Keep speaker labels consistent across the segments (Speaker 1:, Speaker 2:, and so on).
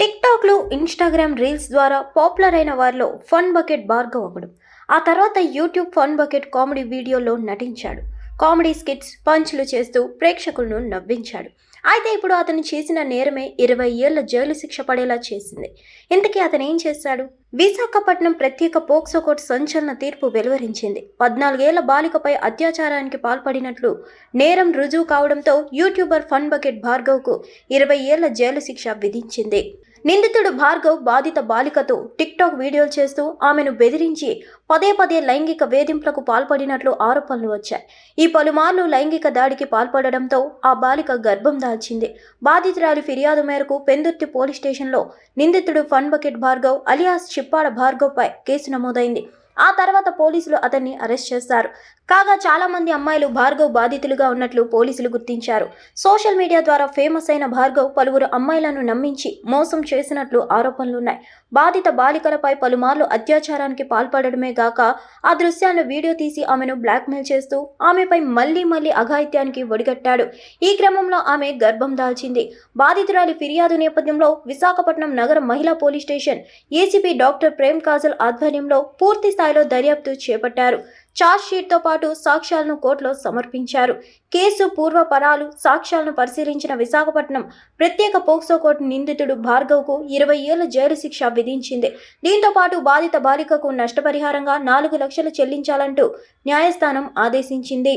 Speaker 1: టిక్టాక్లు Instagram reels ద్వారా popular అయిన వారిలో ఫన్ బకెట్ భార్గవ్ ఒకడు. ఆ తర్వాత యూట్యూబ్ ఫన్ బకెట్ కామెడీ వీడియోలో నటించాడు. కామెడీ స్కిట్స్ పంచ్లు చేస్తూ ప్రేక్షకులను నవ్వించాడు. అయితే ఇప్పుడు అతను చేసిన నేరమే ఇరవై ఏళ్ళ జైలు శిక్ష పడేలా చేసింది. ఇంతకీ అతను ఏం చేశాడు? విశాఖపట్నం ప్రత్యేక పోక్సో కోర్టు సంచలన తీర్పు వెలువరించింది. పద్నాలుగేళ్ళ బాలికపై అత్యాచారానికి పాల్పడినట్లు నేరం రుజువు కావడంతో యూట్యూబర్ ఫన్ బకెట్ భార్గవ్కు ఇరవై ఏళ్ళ జైలు శిక్ష విధించింది. నిందితుడు భార్గవ్ బాధిత బాలికతో టిక్టాక్ వీడియోలు చేస్తూ ఆమెను బెదిరించి పదే పదే లైంగిక వేధింపులకు పాల్పడినట్లు ఆరోపణలు వచ్చాయి. ఈ పలుమార్లు లైంగిక దాడికి పాల్పడడంతో ఆ బాలిక గర్భం దాల్చింది. బాధితురాలి ఫిర్యాదు మేరకు పెందుర్తి పోలీస్ స్టేషన్లో నిందితుడు fun bucket Bhargav alias Chippada భార్గవ్పై కేసు నమోదైంది. ఆ తర్వాత పోలీసులు అతన్ని అరెస్ట్ చేశారు కాగా చాలా మంది అమ్మాయిలు భార్గవ్ బాధితులుగా ఉన్నట్లు పోలీసులు గుర్తించారు. సోషల్ మీడియా ద్వారా ఫేమస్ అయిన భార్గవ్ పలువురు అమ్మాయిలను నమ్మించి మోసం చేసినట్లు ఆరోపణలున్నాయి బాధిత బాలికలపై పలుమార్లు అత్యాచారానికి పాల్పడడమే గాక ఆ దృశ్యాలను వీడియో తీసి ఆమెను బ్లాక్మెయిల్ చేస్తూ ఆమెపై మళ్ళీ మళ్ళీ అఘాయిత్యానికి ఒడిగట్టాడు. ఈ క్రమంలో ఆమె గర్భం దాల్చింది. బాధితురాలి ఫిర్యాదు నేపథ్యంలో విశాఖపట్నం నగర మహిళా police station ACP doctor Prem Kajal ఆధ్వర్యంలో పూర్తి స్థాయిలో దర్యాప్తు చేపట్టారు. ఛార్జ్ షీట్తో పాటు సాక్ష్యాలను కోర్టులో సమర్పించారు. కేసు పూర్వపరాలు సాక్ష్యాలను పరిశీలించిన విశాఖపట్నం ప్రత్యేక పోక్సో కోర్టు నిందితుడు భార్గవ్కు ఇరవై ఏళ్ళ జైలు శిక్ష విధించింది. దీంతో పాటు బాధిత బాలికకు నష్టపరిహారంగా నాలుగు లక్షలు చెల్లించాలంటూ న్యాయస్థానం ఆదేశించింది.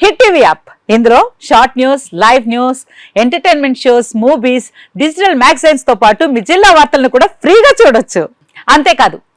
Speaker 2: Hit TV app. ఇందులో short news live news entertainment shows movies digital మ్యాగజైన్స్తో పాటు మీ జిల్లా వార్తలను కూడా ఫ్రీగా చూడొచ్చు. అంతేకాదు